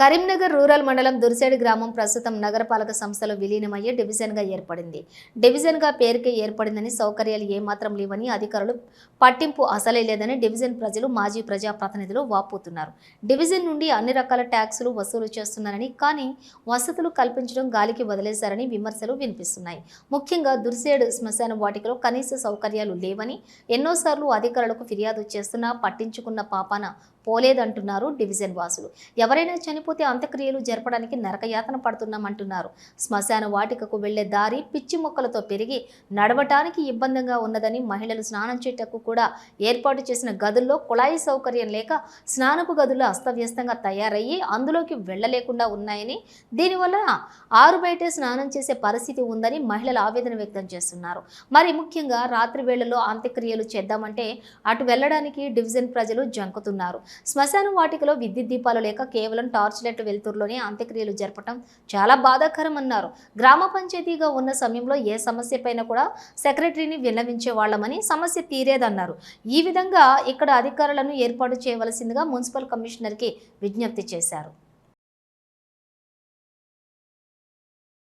Karimnagar rural మండలం దుర్సేడు గ్రామం ప్రస్తుతం నగరపాలక సంస్థలో విలీనమయ్యే డివిజన్గా ఏర్పడింది. డివిజన్గా పేరుకే ఏర్పడిందని సౌకర్యాలు ఏమాత్రం లేవని అధికారులు పట్టింపు అసలే లేదని డివిజన్ ప్రజలు మాజీ ప్రజాప్రతినిధులు వాపోతున్నారు. డివిజన్ నుండి అన్ని రకాల ట్యాక్సులు వసూలు చేస్తున్నారని కానీ వసతులు కల్పించడం గాలికి వదిలేశారని విమర్శలు వినిపిస్తున్నాయి. ముఖ్యంగా దుర్సేడు శ్మశాన వాటికలో కనీస సౌకర్యాలు లేవని ఎన్నోసార్లు అధికారులకు ఫిర్యాదు చేస్తున్నా పట్టించుకున్న పాపాన పోలేదంటున్నారు డివిజన్ వాసులు. ఎవరైనా లేకపోతే అంత్యక్రియలు జరపడానికి నరకయాతన పడుతున్నామంటున్నారు. శ్మశాన వాటికకు వెళ్ళే దారి పిచ్చి మొక్కలతో పెరిగి నడవటానికి ఇబ్బందిగా ఉన్నదని మహిళలు స్నానం చేయటకు కూడా ఏర్పాటు చేసిన గదుల్లో కుళాయి సౌకర్యం లేక స్నానపు గదులు అస్తవ్యస్తంగా తయారయ్యి అందులోకి వెళ్ళలేకుండా ఉన్నాయని దీనివల్ల ఆరు బయటే స్నానం చేసే పరిస్థితి ఉందని మహిళలు ఆవేదన వ్యక్తం చేస్తున్నారు. మరి ముఖ్యంగా రాత్రి వేళల్లో అంత్యక్రియలు చేద్దామంటే అటు వెళ్ళడానికి డివిజన్ ప్రజలు జంకుతున్నారు. శ్మశాన వాటికలో విద్యుత్ దీపాలు లేక కేవలం టార్చ్ కాన్సులేట్ వెలుతురులోనే అంత్యక్రియలు జరపడం చాలా బాధాకరం అన్నారు గ్రామ పంచాయతీగా ఉన్న సమయంలో ఏ సమస్య పైన కూడా సెక్రటరీని విన్నవించే వాళ్ళమని సమస్య తీరేదన్నారు. ఈ విధంగా ఇక్కడ అధికారులను ఏర్పాటు చేయవలసిందిగా మున్సిపల్ కమిషనర్కి విజ్ఞప్తి చేశారు.